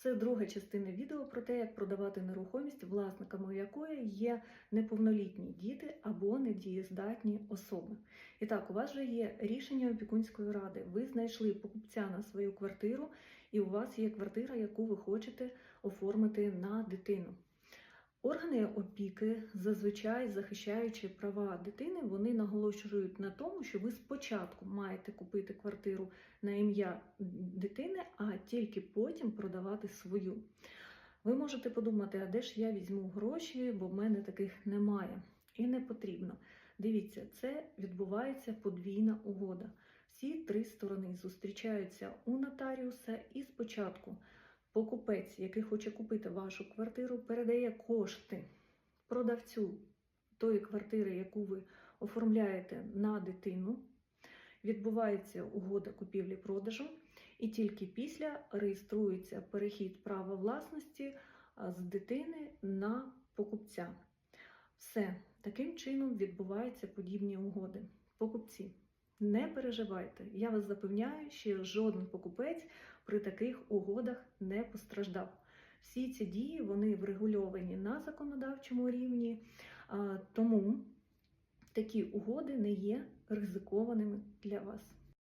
Це друга частина відео про те, як продавати нерухомість, власниками якої є неповнолітні діти або недієздатні особи. І так, у вас вже є рішення опікунської ради. Ви знайшли покупця на свою квартиру, і у вас є квартира, яку ви хочете оформити на дитину. Органи опіки, зазвичай захищаючи права дитини, вони наголошують на тому, що ви спочатку маєте купити квартиру на ім'я дитини, а тільки потім продавати свою. Ви можете подумати, а де ж я візьму гроші, бо в мене таких немає. І не потрібно. Дивіться, це відбувається подвійна угода. Всі три сторони зустрічаються у нотаріуса і спочатку покупець, який хоче купити вашу квартиру, передає кошти продавцю тої квартири, яку ви оформляєте на дитину. Відбувається угода купівлі-продажу, і тільки після реєструється перехід права власності з дитини на покупця. Все таким чином відбуваються подібні угоди. Покупці, не переживайте, я вас запевняю, що жоден покупець при таких угодах не постраждав. Всі ці дії вони врегульовані на законодавчому рівні, тому такі угоди не є ризикованими для вас.